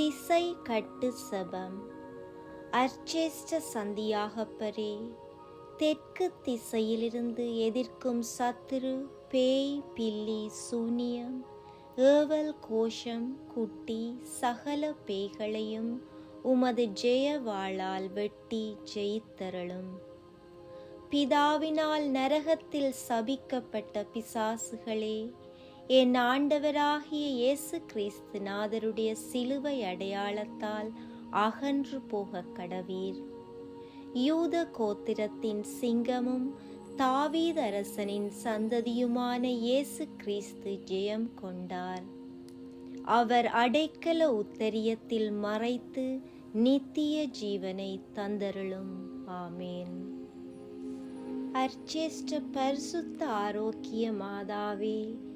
திசை கட்டு செபம். அர்ச்சேஷ்ட சந்தியாகப்பரே தெற்கு திசையிலிருந்து எதிர்க்கும் சத்துரு பேய் பில்லி சூனியம் ஏவல் கோஷம் குட்டி சகல பேய்களையும் உமது ஜெயவாளால் வெட்டி ஜெயித்தரளும். பிதாவினால் நரகத்தில் சபிக்கப்பட்ட பிசாசுகளே என் ஆண்டவராகிய இயேசு கிறிஸ்து நாதருடைய சிலுவை அடையாளத்தால் அகன்று போகக் கடவீர். யூத கோத்திரத்தின் சிங்கமும் தாவீத் அரசனின் சந்ததியுமான இயேசு கிறிஸ்து ஜெயம் கொண்டார். அவர் அடைக்கல உத்தரியத்தில் மறைத்து நித்திய ஜீவனை தந்தருளும். ஆமேன். அர்ச்சேஷ்ட பரிசுத்த ஆரோக்கிய மாதாவே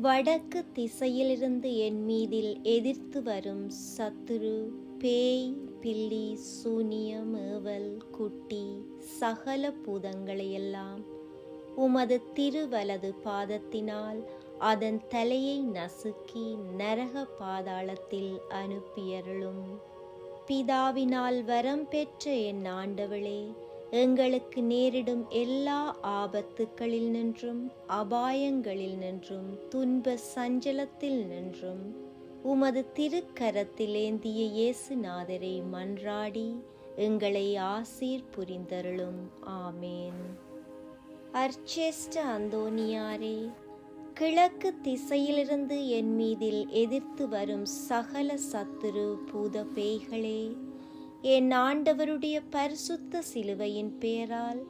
வடக்கு திசையிலிருந்து என் மீதில் எதிர்த்து வரும் சத்துரு பேய் பில்லி சூனியம் ஏவல் குட்டி சகல பூதங்களையெல்லாம் உமது திருவலது பாதத்தினால் அதன் தலையை நசுக்கி நரக பாதாளத்தில் அனுப்பியருளும். பிதாவினால் வரம் பெற்ற என் ஆண்டவளே எங்களுக்கு நேரிடும் எல்லா ஆபத்துக்களில் நின்றும் அபாயங்களில் நின்றும் துன்ப சஞ்சலத்தில் நின்றும். உமது திருக்கரத்தில் ஏந்திய இயேசுநாதரை மன்றாடி எங்களை ஆசீர் புரிந்தருளும். ஆமேன். அர்ச்சேஷ்ட அந்தோனியாரே கிழக்கு திசையிலிருந்து என் மீதில் எதிர்த்து வரும் சகல சத்துரு பூத பேய்களே என் ஆண்டவருடைய பரிசுத்த சிலுவையின் பெயரால்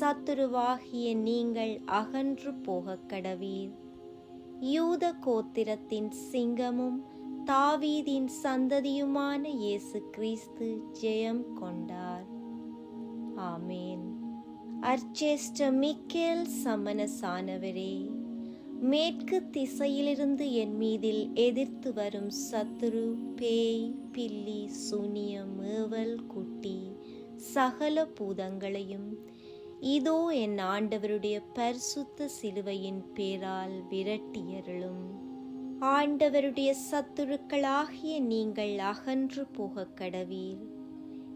சத்துருவாகிய நீங்கள் அகன்று போகக் கடவீர். யூத கோத்திரத்தின் சிங்கமும் தாவீதின் சந்ததியுமான இயேசு கிறிஸ்து ஜெயம் கொண்டார். ஆமேன். அர்ச்சேஸ்ட மிக்கேல் சமனசானவரே. மேற்கு திசையிலிருந்து என் மீதில் எதிர்த்து வரும் சத்துரு பேய் பில்லி சூனியம் மேவல் குட்டி சகல பூதங்களையும் இதோ என் ஆண்டவருடைய பரிசுத்த சிலுவையின் பேரால் விரட்டியருளும். ஆண்டவருடைய சத்துருக்களாகிய நீங்கள் அகன்று போகக் கடவீர்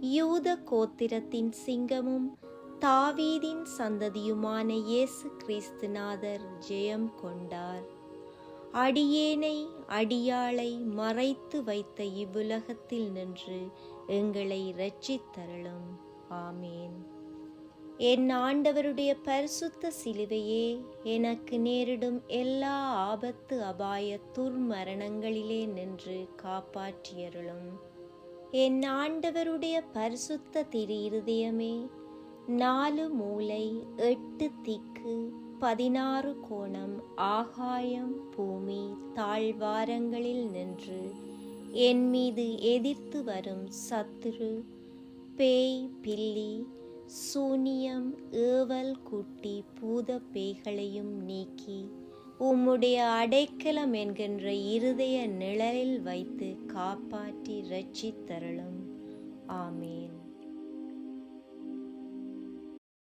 யூத கோத்திரத்தின் சிங்கமும் தாவீதின் சந்ததியுமான இயேசு கிறிஸ்துநாதர் ஜெயம் கொண்டார். அடியேனை அடியாளை மறைத்து வைத்த இவ்வுலகத்தில் நின்று எங்களை இரட்சித்தருளும். ஆமேன். என் ஆண்டவருடைய பரிசுத்த சிலுவையே எனக்கு நேரிடும் எல்லா ஆபத்து அபாய துர்மரணங்களிலே நின்று காப்பாற்றியருளும். என் ஆண்டவருடைய பரிசுத்த திரு இருதயமே நாலு மூலை எட்டு திக்கு பதினாறு கோணம் ஆகாயம் பூமி தாழ்வாரங்களில் நின்று என் மீது எதிர்த்து வரும் சத்துரு பேய் பில்லி சூனியம் ஏவல் குட்டி பூத பேய்களையும் நீக்கி உம்முடைய அடைக்கலம் என்கின்ற இருதய நிழலில் வைத்து காப்பாற்றி ரட்சித்தருளும். ஆமேன்.